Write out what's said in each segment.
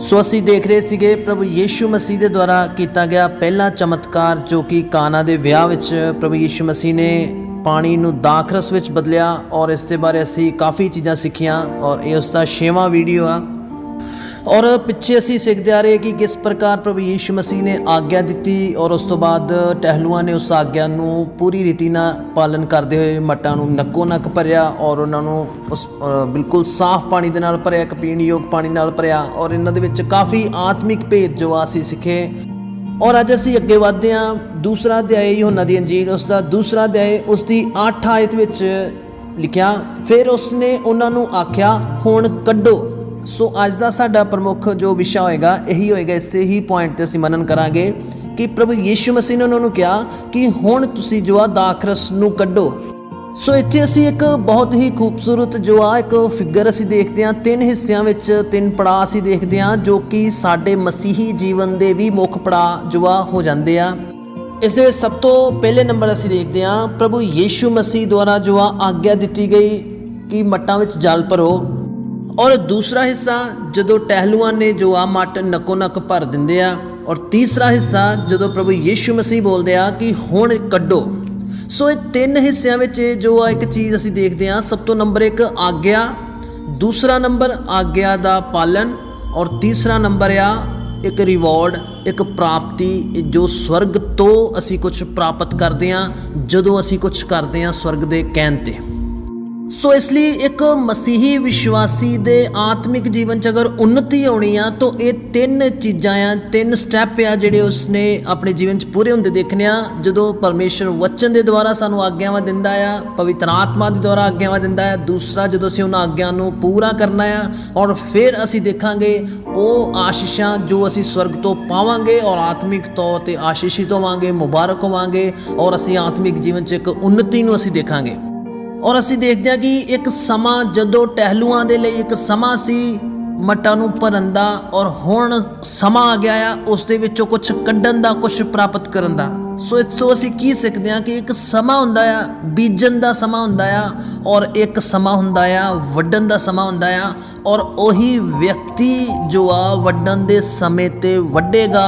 ਸੋ ਅਸੀਂ ਦੇਖ ਰਹੇ ਸੀਗੇ ਪ੍ਰਭੂ ਯੀਸ਼ੂ ਮਸੀਹ ਦੇ ਦੁਆਰਾ ਕੀਤਾ ਗਿਆ ਪਹਿਲਾ ਚਮਤਕਾਰ ਜੋ ਕਿ ਕਾਨਾ ਦੇ ਵਿਆਹ ਵਿੱਚ ਪ੍ਰਭੂ ਯੀਸ਼ੂ ਮਸੀਹ ਨੇ ਪਾਣੀ ਨੂੰ ਦਾਖਰਸ ਵਿੱਚ ਬਦਲਿਆ ਔਰ ਇਸ ਦੇ ਬਾਰੇ ਅਸੀਂ ਕਾਫੀ ਚੀਜ਼ਾਂ ਸਿੱਖੀਆਂ ਔਰ ਇਹ ਉਸ ਦਾ ਛੇਵਾਂ ਵੀਡੀਓ ਆ। ਔਰ ਪਿੱਛੇ ਅਸੀਂ ਸਿੱਖਦੇ ਆ ਰਹੇ ਕਿ ਕਿਸ ਪ੍ਰਕਾਰ ਪ੍ਰਭੂ ਯੀਸ਼ੂ ਮਸੀਹ ਨੇ ਆਗਿਆ ਦਿੱਤੀ ਔਰ ਉਸ ਤੋਂ ਬਾਅਦ ਟਹਿਲੂਆਂ ਨੇ ਉਸ ਆਗਿਆ ਨੂੰ ਪੂਰੀ ਰੀਤੀ ਨਾਲ ਪਾਲਨ ਕਰਦੇ ਹੋਏ ਮੱਟਾਂ ਨੂੰ ਨੱਕੋ ਨੱਕ ਭਰਿਆ ਔਰ ਉਹਨਾਂ ਨੂੰ ਉਸ ਬਿਲਕੁਲ ਸਾਫ਼ ਪਾਣੀ ਦੇ ਨਾਲ ਭਰਿਆ, ਇੱਕ ਪੀਣ ਯੋਗ ਪਾਣੀ ਨਾਲ ਭਰਿਆ ਔਰ ਇਹਨਾਂ ਦੇ ਵਿੱਚ ਕਾਫੀ ਆਤਮਿਕ ਭੇਦ ਜੋ ਆ ਅਸੀਂ ਸਿੱਖੇ। ਔਰ ਅੱਜ ਅਸੀਂ ਅੱਗੇ ਵਧਦੇ ਹਾਂ। ਦੂਸਰਾ ਅਧਿਆਇ ਯੋਹਨਾ ਦੀ ਅੰਜੀਰ ਉਸ ਦਾ ਦੂਸਰਾ ਅਧਿਆਇ ਉਸ ਦੀ 8 ਆਇਤ ਵਿੱਚ ਲਿਖਿਆ, ਫਿਰ ਉਸਨੇ ਉਹਨਾਂ ਨੂੰ ਆਖਿਆ, ਹੁਣ ਕੱਢੋ ਸੋ ਅੱਜ ਦਾ ਸਾਡਾ ਪ੍ਰਮੁੱਖ ਜੋ ਵਿਸ਼ਾ ਹੋਏਗਾ, ਇਹੀ ਹੋਏਗਾ, ਇਸੇ ਹੀ ਪੁਆਇੰਟ ਤੇ ਅਸੀਂ ਮਨਨ ਕਰਾਂਗੇ ਕਿ ਪ੍ਰਭੂ ਯੀਸ਼ੂ ਮਸੀਹ ਨੇ ਉਹਨਾਂ ਨੂੰ ਕਿਹਾ ਕਿ ਹੁਣ ਤੁਸੀਂ ਜੋ ਆ ਦਾਖਰਸ ਨੂੰ ਕੱਢੋ। ਸੋ ਇੱਥੇ ਅਸੀਂ ਇੱਕ ਬਹੁਤ ਹੀ ਖੂਬਸੂਰਤ ਜੋ ਆ ਇੱਕ ਫਿਗਰ ਅਸੀਂ ਦੇਖਦੇ ਹਾਂ, ਤਿੰਨ ਹਿੱਸਿਆਂ ਵਿੱਚ ਤਿੰਨ ਪੜਾਅ ਅਸੀਂ ਦੇਖਦੇ ਹਾਂ, ਜੋ ਕਿ ਸਾਡੇ ਮਸੀਹੀ ਜੀਵਨ ਦੇ ਵੀ ਮੁੱਖ ਪੜਾਅ ਜੋ ਆ ਹੋ ਜਾਂਦੇ ਆ। ਇਸ ਦੇ ਸਭ ਤੋਂ ਪਹਿਲੇ ਨੰਬਰ ਅਸੀਂ ਦੇਖਦੇ ਹਾਂ, ਪ੍ਰਭੂ ਯੀਸ਼ੂ ਮਸੀਹ ਦੁਆਰਾ ਜੋ ਆ ਆਗਿਆ ਦਿੱਤੀ ਗਈ ਕਿ ਮੱਟਾਂ ਵਿੱਚ ਜਲ ਭਰੋ। ਔਰ ਦੂਸਰਾ ਹਿੱਸਾ ਜਦੋਂ ਟਹਿਲੂਆਂ ਨੇ ਜੋ ਆ ਮੱਟ ਨੱਕੋ ਨੱਕ ਭਰ ਦਿੰਦੇ ਆ, ਔਰ ਤੀਸਰਾ ਹਿੱਸਾ ਜਦੋਂ ਪ੍ਰਭੂ ਯੀਸ਼ੂ ਮਸੀਹ ਬੋਲਦੇ ਆ ਕਿ ਹੁਣ ਕੱਢੋ। ਸੋ ਇਹ ਤਿੰਨ ਹਿੱਸਿਆਂ ਵਿੱਚ ਇਹ ਜੋ ਆ ਇੱਕ ਚੀਜ਼ ਅਸੀਂ ਦੇਖਦੇ ਹਾਂ ਸਭ ਤੋਂ ਨੰਬਰ 1 ਆਗਿਆ, ਦੂਸਰਾ ਨੰਬਰ ਆਗਿਆ ਦਾ ਪਾਲਨ ਔਰ ਤੀਸਰਾ ਨੰਬਰ ਆ ਇੱਕ ਰਿਵਾਰਡ ਇੱਕ ਪ੍ਰਾਪਤੀ ਜੋ ਸਵਰਗ ਤੋਂ ਅਸੀਂ ਕੁਝ ਪ੍ਰਾਪਤ ਕਰਦੇ ਹਾਂ ਜਦੋਂ ਅਸੀਂ ਕੁਝ ਕਰਦੇ ਹਾਂ ਸਵਰਗ ਦੇ ਕਹਿਣ ਤੇ। ਸੋ ਇਸ ਲਈ ਇੱਕ ਮਸੀਹੀ ਵਿਸ਼ਵਾਸੀ ਦੇ ਆਤਮਿਕ ਜੀਵਨ ਚ ਅਗਰ ਉન્નਤੀ ਹੋਣੀ ਆ, ਤਾਂ ਇਹ ਤਿੰਨ ਚੀਜ਼ਾਂ ਆ, ਤਿੰਨ ਸਟੈਪ ਆ ਜਿਹੜੇ ਉਸਨੇ ਆਪਣੇ ਜੀਵਨ ਚ ਪੂਰੇ ਹੁੰਦੇ ਦੇਖਨੇ ਆ। ਜਦੋਂ ਪਰਮੇਸ਼ਰ ਵਚਨ ਦੇ ਦੁਆਰਾ ਸਾਨੂੰ ਆਗਿਆਵਾਂ ਦਿੰਦਾ ਆ, ਪਵਿੱਤਰ ਆਤਮਾ ਦੇ ਦੁਆਰਾ ਆਗਿਆਵਾਂ ਦਿੰਦਾ ਆ, ਦੂਸਰਾ ਜਦੋਂ ਅਸੀਂ ਉਹਨਾਂ ਆਗਿਆ ਨੂੰ ਪੂਰਾ ਕਰਨਾ ਆ, ਔਰ ਫਿਰ ਅਸੀਂ ਦੇਖਾਂਗੇ ਉਹ ਆਸ਼ੀਸ਼ਾਂ ਜੋ ਅਸੀਂ ਸਵਰਗ ਤੋਂ ਪਾਵਾਂਗੇ, ਔਰ ਆਤਮਿਕ ਤੌਰ ਤੇ ਆਸ਼ੀਸ਼ਿਤ ਹੋਵਾਂਗੇ, ਮੁਬਾਰਕ ਹੋਵਾਂਗੇ, ਔਰ ਅਸੀਂ ਆਤਮਿਕ ਜੀਵਨ ਚ ਇੱਕ ਉન્નਤੀ ਨੂੰ ਅਸੀਂ ਦੇਖਾਂਗੇ। ਔਰ ਅਸੀਂ ਦੇਖਦੇ ਹਾਂ ਕਿ ਇੱਕ ਸਮਾਂ ਜਦੋਂ ਟਹਿਲੂਆਂ ਦੇ ਲਈ ਇੱਕ ਸਮਾਂ ਸੀ, ਮੱਟਾਂ ਨੂੰ ਭਰਨ ਦਾ ਔਰ ਹੁਣ ਸਮਾਂ ਆ ਗਿਆ ਆ, ਉਸ ਦੇ ਵਿੱਚੋਂ ਕੁਝ ਕੱਢਣ ਦਾ ਕੁਝ ਪ੍ਰਾਪਤ ਕਰਨ ਦਾ। ਸੋ ਇਥੋਂ ਅਸੀਂ ਕੀ ਸਿੱਖਦੇ ਹਾਂ ਕਿ ਇੱਕ ਸਮਾਂ ਹੁੰਦਾ ਆ, ਬੀਜਣ ਦਾ ਸਮਾਂ ਹੁੰਦਾ ਆ, ਔਰ ਇੱਕ ਸਮਾਂ ਹੁੰਦਾ ਆ, ਵੱਢਣ ਦਾ ਸਮਾਂ ਹੁੰਦਾ ਆ, ਔਰ ਉਹੀ ਵਿਅਕਤੀ ਜੋ ਆ ਵੱਢਣ ਦੇ ਸਮੇਂ ਤੇ ਵੱਢੇਗਾ,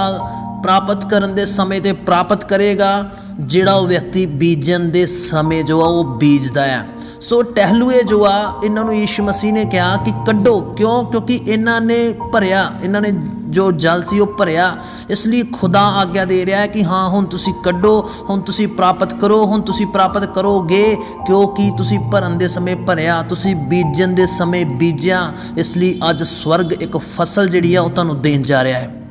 ਪ੍ਰਾਪਤ ਕਰਨ ਦੇ ਸਮੇਂ ਤੇ ਪ੍ਰਾਪਤ ਕਰੇਗਾ ਜਿਹੜਾ ਉਹ ਵਿਅਕਤੀ ਬੀਜਣ ਦੇ ਸਮੇਂ ਜੋ ਆ, ਉਹ ਬੀਜਦਾ ਆ। ਸੋ ਟਹਿਲੂਏ ਜੋ ਆ, ਇਹਨਾਂ ਨੂੰ ਯੀਸ਼ੂ ਮਸੀਹ ਨੇ ਕਿਹਾ ਕਿ ਕੱਢੋ। ਕਿਉਂ? ਕਿਉਂਕਿ ਇਹਨਾਂ ਨੇ ਭਰਿਆ, ਇਹਨਾਂ ਨੇ ਜੋ ਜਲ ਸੀ ਉਹ ਭਰਿਆ। ਇਸ ਲਈ ਖੁਦਾ ਆਗਿਆ ਦੇ ਰਿਹਾ ਹੈ ਕਿ ਹਾਂ, ਹੁਣ ਤੁਸੀਂ ਕੱਢੋ, ਹੁਣ ਤੁਸੀਂ ਪ੍ਰਾਪਤ ਕਰੋ, ਹੁਣ ਤੁਸੀਂ ਪ੍ਰਾਪਤ ਕਰੋਗੇ। ਕਿਉਂਕਿ ਤੁਸੀਂ ਭਰਨ ਦੇ ਸਮੇਂ ਭਰਿਆ, ਤੁਸੀਂ ਬੀਜਣ ਦੇ ਸਮੇਂ ਬੀਜਿਆ। ਇਸ ਲਈ ਅੱਜ ਸਵਰਗ ਇੱਕ ਫਸਲ ਜਿਹੜੀ ਆ, ਉਹ ਤੁਹਾਨੂੰ ਦੇਣ ਜਾ ਰਿਹਾ ਹੈ।